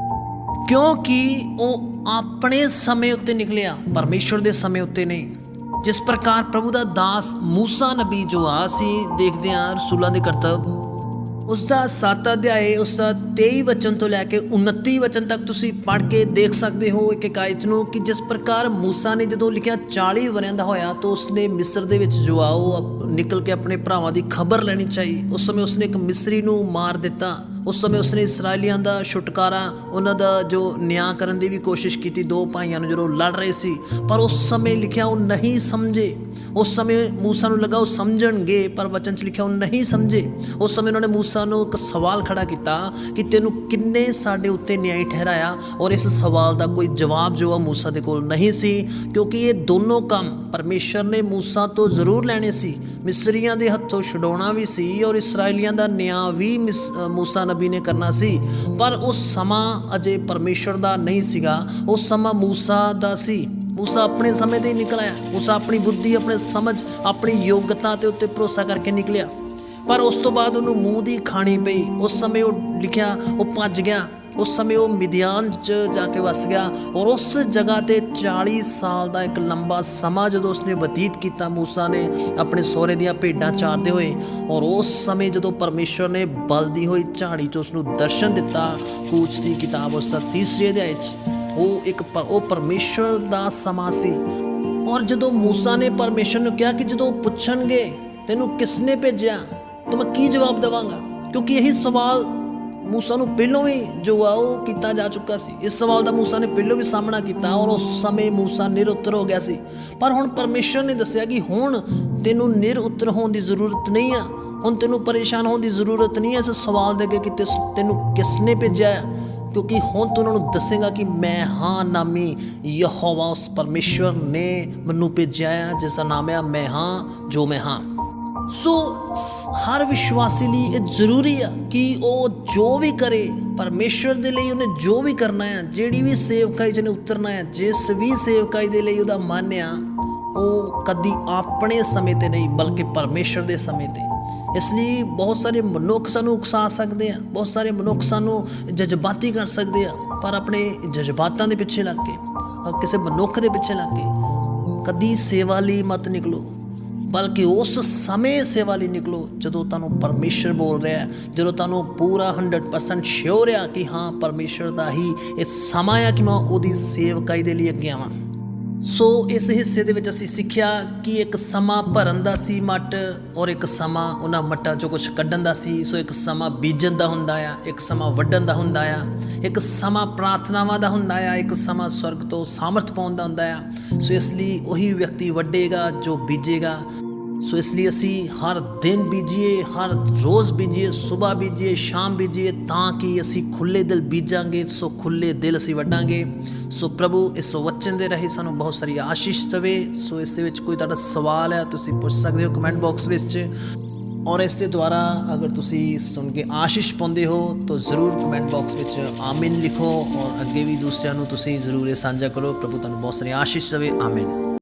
ਕਿਉਂਕਿ ਉਹ ਆਪਣੇ ਸਮੇਂ ਉੱਤੇ ਨਿਕਲਿਆ, ਪਰਮੇਸ਼ਵਰ ਦੇ ਸਮੇਂ ਉੱਤੇ ਨਹੀਂ। ਜਿਸ ਪ੍ਰਕਾਰ ਪ੍ਰਭੂ ਦਾ ਦਾਸ ਮੂਸਾ ਨਬੀ ਜੋ ਆ ਅਸੀਂ ਦੇਖਦੇ ਹਾਂ ਰਸੂਲਾਂ ਦੇ ਕਰਤੱਵ ਉਸ ਦਾ 7 ਅਧਿਆਏ ਉਸ ਦਾ 23 ਵਚਨ ਤੋਂ ਲੈ ਕੇ 29 ਵਚਨ ਤੱਕ ਤੁਸੀਂ ਪੜ੍ਹ ਕੇ ਦੇਖ ਸਕਦੇ ਹੋ ਇੱਕ ਇੱਕ ਨੂੰ ਕਿ ਜਿਸ ਪ੍ਰਕਾਰ ਮੂਸਾ ਨੇ ਜਦੋਂ ਲਿਖਿਆ 40 ਵਰਿਆਂ ਦਾ ਹੋਇਆ, ਤਾਂ ਉਸਨੇ ਮਿਸਰ ਦੇ ਵਿੱਚ ਜੋ ਆ, ਉਹ ਨਿਕਲ ਕੇ ਆਪਣੇ ਭਰਾਵਾਂ ਦੀ ਖਬਰ ਲੈਣੀ ਚਾਹੀ। ਉਸ ਸਮੇਂ ਉਸਨੇ ਇੱਕ ਮਿਸਰੀ ਨੂੰ ਮਾਰ ਦਿੱਤਾ। ਉਸ ਸਮੇਂ ਉਸਨੇ ਇਸرائیਲੀਆਂ ਦਾ ਛੁਟਕਾਰਾ, ਉਹਨਾਂ ਦਾ ਜੋ ਨਿਆਂ ਕਰਨ ਦੀ ਵੀ ਕੋਸ਼ਿਸ਼ ਕੀਤੀ, ਦੋ ਭਾਈਆਂ ਨੂੰ ਜਦੋਂ ਲੜ ਰਹੇ ਸੀ, ਪਰ ਉਸ ਸਮੇਂ ਲਿਖਿਆ ਉਹ ਨਹੀਂ ਸਮਝੇ। ਉਸ ਸਮੇਂ موسی ਨੂੰ ਲੱਗਾ ਉਹ ਸਮਝਣਗੇ, ਪਰ ਵਚਨ 'ਚ ਲਿਖਿਆ ਉਹ ਨਹੀਂ ਸਮਝੇ। ਉਸ ਸਮੇਂ ਉਹਨਾਂ ਨੇ موسی ਨੂੰ ਇੱਕ ਸਵਾਲ ਖੜਾ ਕੀਤਾ ਕਿ ਤੈਨੂੰ ਕਿੰਨੇ ਸਾਡੇ ਉੱਤੇ ਨਿਆਂ ਠਹਿਰਾਇਆ? ਔਰ ਇਸ ਸਵਾਲ ਦਾ ਕੋਈ ਜਵਾਬ ਜੋ ਆ موسی ਦੇ ਕੋਲ ਨਹੀਂ ਸੀ, ਕਿਉਂਕਿ ਇਹ ਦੋਨੋਂ ਕੰਮ ਪਰਮੇਸ਼ਰ ਨੇ موسی ਤੋਂ ਜ਼ਰੂਰ ਲੈਣੇ ਸੀ। ਮਿਸਰੀਆਂ ਦੇ ਹੱਥੋਂ ਛਡਾਉਣਾ ਵੀ ਸੀ ਔਰ ਇਸرائیਲੀਆਂ ਦਾ ਨਿਆਂ ਵੀ موسی ਨਬੀ ਨੇ ਕਰਨਾ ਸੀ। ਪਰ ਉਹ ਸਮਾਂ ਅਜੇ ਪਰਮੇਸ਼ਰ ਦਾ ਨਹੀਂ ਸੀਗਾ। ਉਸ ਸਮਾਂ ਮੂਸਾ ਦਾ ਸੀ। ਮੂਸਾ ਆਪਣੇ ਸਮੇਂ ਤੇ ਹੀ ਨਿਕਲ ਆਇਆ। ਮੂਸਾ ਆਪਣੀ ਬੁੱਧੀ, ਆਪਣੇ ਸਮਝ, ਆਪਣੀ ਯੋਗਤਾ ਤੇ ਉੱਤੇ ਭਰੋਸਾ ਕਰਕੇ ਨਿਕਲਿਆ। ਪਰ ਉਸ ਤੋਂ ਬਾਅਦ ਉਹਨੂੰ ਮੂੰਹ ਦੀ ਖਾਣੀ ਪਈ। ਉਸ ਸਮੇਂ ਉਹ ਲਿਖਿਆ, ਉਹ ਭੱਜ ਗਿਆ। ਉਸ ਸਮੇਂ ਉਹ ਮਿਦਿਆਨ 'ਚ ਜਾ ਕੇ ਵਸ ਗਿਆ ਔਰ ਉਸ ਜਗ੍ਹਾ ਤੇ 40 ਸਾਲ ਦਾ ਇੱਕ ਲੰਬਾ ਸਮਾਂ ਜਦੋਂ ਉਸਨੇ ਬਤੀਤ ਕੀਤਾ, ਮੂਸਾ ਨੇ ਆਪਣੇ ਸਹੁਰੇ ਦੀਆਂ ਭੇਡਾਂ ਚਾਰਦੇ ਹੋਏ ਔਰ ਉਸ ਸਮੇਂ ਜਦੋਂ ਪਰਮੇਸ਼ਵਰ ਨੇ ਬਲਦੀ ਹੋਈ ਝਾੜੀ 'ਚ ਉਸ ਨੂੰ ਦਰਸ਼ਨ ਦਿੱਤਾ, ਕੂਚ ਦੀ ਕਿਤਾਬ ਉਸ ਦਾ ਤੀਸਰੇ ਅਧਿਆਇ 'ਚ, ਉਹ ਇੱਕ ਪ- ਉਹ ਪਰਮੇਸ਼ਵਰ ਦਾ ਸਮਾਂ ਸੀ। ਔਰ ਜਦੋਂ ਮੂਸਾ ਨੇ ਪਰਮੇਸ਼ਰ ਨੂੰ ਕਿਹਾ ਕਿ ਜਦੋਂ ਉਹ ਪੁੱਛਣਗੇ ਤੈਨੂੰ ਕਿਸ ਨੇ ਭੇਜਿਆ, ਤਾਂ ਮੈਂ ਕੀ ਜਵਾਬ ਦੇਵਾਂਗਾ? ਕਿਉਂਕਿ ਇਹੀ ਸਵਾਲ ਮੂਸਾ ਨੂੰ ਪਹਿਲਾਂ ਵੀ ਜੋ ਆ ਉਹ ਕੀਤਾ ਜਾ ਚੁੱਕਾ ਸੀ। ਇਸ ਸਵਾਲ ਦਾ ਮੂਸਾ ਨੇ ਪਹਿਲਾਂ ਵੀ ਸਾਹਮਣਾ ਕੀਤਾ ਔਰ ਉਸ ਸਮੇਂ ਮੂਸਾ ਨਿਰਉੱਤਰ ਹੋ ਗਿਆ ਸੀ। ਪਰ ਹੁਣ ਪਰਮੇਸ਼ਰ ਨੇ ਦੱਸਿਆ ਕਿ ਹੁਣ ਤੈਨੂੰ ਨਿਰਉੱਤਰ ਹੋਣ ਦੀ ਜ਼ਰੂਰਤ ਨਹੀਂ ਆ। ਹੁਣ ਤੈਨੂੰ ਪਰੇਸ਼ਾਨ ਹੋਣ ਦੀ ਜ਼ਰੂਰਤ ਨਹੀਂ ਹੈ ਇਸ ਸਵਾਲ ਦੇ ਅੱਗੇ ਕਿ ਤੈਨੂੰ ਕਿਸ ਨੇ ਭੇਜਿਆ ਹੈ ਕਿਉਂਕਿ ਹੁਣ ਤੂੰ ਉਹਨਾਂ ਨੂੰ ਦੱਸੇਗਾ ਕਿ ਮੈਂ ਹਾਂ ਨਾਮੀ ਯਹੋਵਾ ਉਸ ਪਰਮੇਸ਼ਵਰ ਨੇ ਮੈਨੂੰ ਭੇਜਿਆ ਹੈ ਜਿਸ ਦਾ ਨਾਮ ਹੈ ਮੈਂ ਹਾਂ, ਜੋ ਮੈਂ ਹਾਂ। ਸੋ ਹਰ ਵਿਸ਼ਵਾਸੀ ਲਈ ਇਹ ਜ਼ਰੂਰੀ ਆ ਕਿ ਉਹ ਜੋ ਵੀ ਕਰੇ, ਪਰਮੇਸ਼ਵਰ ਦੇ ਲਈ ਉਹਨੇ ਜੋ ਵੀ ਕਰਨਾ ਹੈ ਜਿਹੜੀ ਵੀ ਸੇਵਕਾਈ 'ਚ ਨੇ ਉਤਰਨਾ ਹੈ ਜਿਸ ਵੀ ਸੇਵਕਾਈ ਦੇ ਲਈ ਉਹਦਾ ਮਨ ਆ, ਉਹ ਕਦੀ ਆਪਣੇ ਸਮੇਂ ਤੇ ਨਹੀਂ, ਬਲਕਿ ਪਰਮੇਸ਼ਵਰ ਦੇ ਸਮੇਂ ਤੇ। ਇਸ ਲਈ ਬਹੁਤ ਸਾਰੇ ਮਨੁੱਖ ਸਾਨੂੰ ਉਕਸਾ ਸਕਦੇ ਆ, ਬਹੁਤ ਸਾਰੇ ਮਨੁੱਖ ਸਾਨੂੰ ਜਜ਼ਬਾਤੀ ਕਰ ਸਕਦੇ ਆ, ਪਰ ਆਪਣੇ ਜਜ਼ਬਾਤਾਂ ਦੇ ਪਿੱਛੇ ਲੱਗ ਕੇ ਕਿਸੇ ਮਨੁੱਖ ਦੇ ਪਿੱਛੇ ਲੱਗ ਕੇ ਕਦੀ ਸੇਵਾ ਲਈ ਮਤ ਨਿਕਲੋ। ਬਲਕਿ ਉਸ ਸਮੇਂ ਸੇਵਾ ਲਈ ਨਿਕਲੋ ਜਦੋਂ ਤੁਹਾਨੂੰ ਪਰਮੇਸ਼ਰ ਬੋਲ ਰਿਹਾ ਹੈ, ਜਦੋਂ ਤੁਹਾਨੂੰ ਪੂਰਾ 100% ਸ਼ੋਰ ਆ ਕਿ ਹਾਂ, ਪਰਮੇਸ਼ਰ ਦਾ ਹੀ ਇਹ ਸਮਾਂ ਆ ਕਿ ਮੈਂ ਉਹਦੀ ਸੇਵਕਾਈ ਦੇ ਲਈ ਅੱਗੇ ਆਵਾਂ। ਸੋ ਇਸ ਹਿੱਸੇ ਦੇ ਵਿੱਚ ਅਸੀਂ ਸਿੱਖਿਆ ਕਿ ਇੱਕ ਸਮਾਂ ਭਰਨ ਦਾ ਸੀ ਮੱਟ ਔਰ ਇੱਕ ਸਮਾਂ ਉਹਨਾਂ ਮੱਟਾਂ ਚੋਂ ਕੁਝ ਕੱਢਣ ਦਾ ਸੀ। ਸੋ ਇੱਕ ਸਮਾਂ ਬੀਜਣ ਦਾ ਹੁੰਦਾ ਆ, ਇੱਕ ਸਮਾਂ ਵੱਢਣ ਦਾ ਹੁੰਦਾ ਆ, ਇੱਕ ਸਮਾਂ ਪ੍ਰਾਰਥਨਾਵਾਂ ਦਾ ਹੁੰਦਾ ਆ, ਇੱਕ ਸਮਾਂ ਸਵਰਗ ਤੋਂ ਸਾਮਰਥ ਪਾਉਣ ਦਾ ਹੁੰਦਾ ਆ। ਸੋ ਇਸ ਲਈ ਉਹੀ ਵਿਅਕਤੀ ਵੱਢੇਗਾ ਜੋ ਬੀਜੇਗਾ। ਸੋ ਇਸ ਲਈ ਅਸੀਂ ਹਰ ਦਿਨ ਬੀਜੀਏ, ਹਰ ਰੋਜ਼ ਬੀਜੀਏ ਸਵੇਰ ਬੀਜੀਏ, ਸ਼ਾਮ ਬੀਜੀਏ ਤਾਂ ਕਿ ਅਸੀਂ ਖੁੱਲੇ ਦਿਲ ਬੀਜਾਂਗੇ, ਸੋ ਖੁੱਲੇ ਦਿਲ ਅਸੀਂ ਵੱਢਾਂਗੇ। ਸੋ ਪ੍ਰਭੂ, ਇਸ ਵਚਨ ਦੇ ਰਹੀ ਸਾਨੂੰ ਬਹੁਤ ਸਾਰੀ ਆਸ਼ੀਸ਼ ਦੇਵੇ। ਸੋ ਇਸ ਦੇ ਵਿੱਚ ਕੋਈ ਤੁਹਾਡਾ ਸਵਾਲ ਹੈ, ਤੁਸੀਂ ਪੁੱਛ ਸਕਦੇ ਹੋ ਕਮੈਂਟ ਬਾਕਸ ਵਿੱਚ। ਔਰ ਇਸ ਦੇ ਦੁਆਰਾ ਅਗਰ ਤੁਸੀਂ ਸੁਣ ਕੇ ਆਸ਼ੀਸ਼ ਪਾਉਂਦੇ ਹੋ, ਤਾਂ ਜ਼ਰੂਰ ਕਮੈਂਟ ਬਾਕਸ ਵਿੱਚ ਆਮੀਨ ਲਿਖੋ। ਔਰ ਅੱਗੇ ਵੀ ਦੂਸਰਿਆਂ ਨੂੰ ਤੁਸੀਂ ਜ਼ਰੂਰ ਇਹ ਸਾਂਝਾ ਕਰੋ। ਪ੍ਰਭੂ ਤੁਹਾਨੂੰ ਬਹੁਤ ਸਾਰੀ ਆਸ਼ੀਸ਼ ਦੇਵੇ। ਆਮੀਨ।